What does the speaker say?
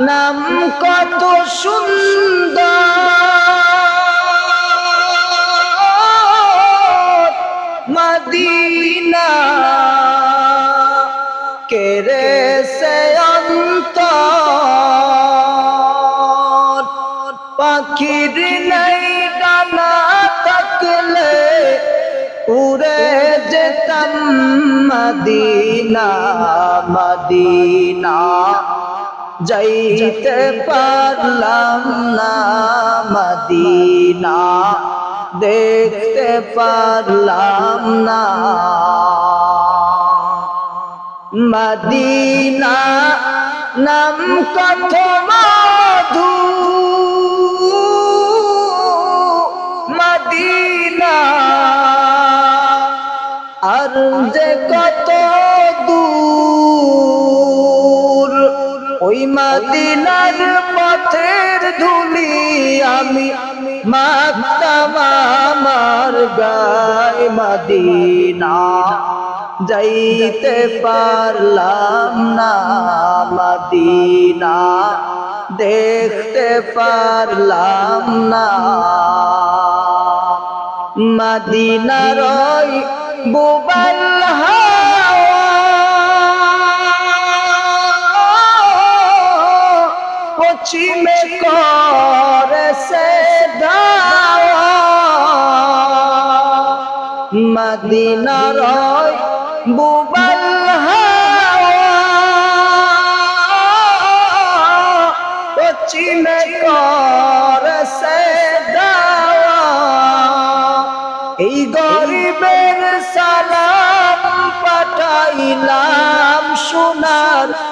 নাম কত সুন্দর। মদিনা কেরে সে অন্তর। পাখির নাই ডানা থাকলে উড়ে যেতাম মদিনা মদিনা। যাইতে পারলাম না মদিনা। দেখতে পারলাম না মদিনা। নাম কত মধু। মদিনা। আর যে কত দূর ওই মদিনার পথের ধুলি আমি মাতাম আমার গায় মদিনা। যাইতে পারলাম না মদিনা, দেখতে পারলাম না। মদিনার ওই পশ্চিমে করে সে মদিনার বুবাল পশ্চিমে করে সে এই গরিবের সালাম পাঠাইলাম সোনার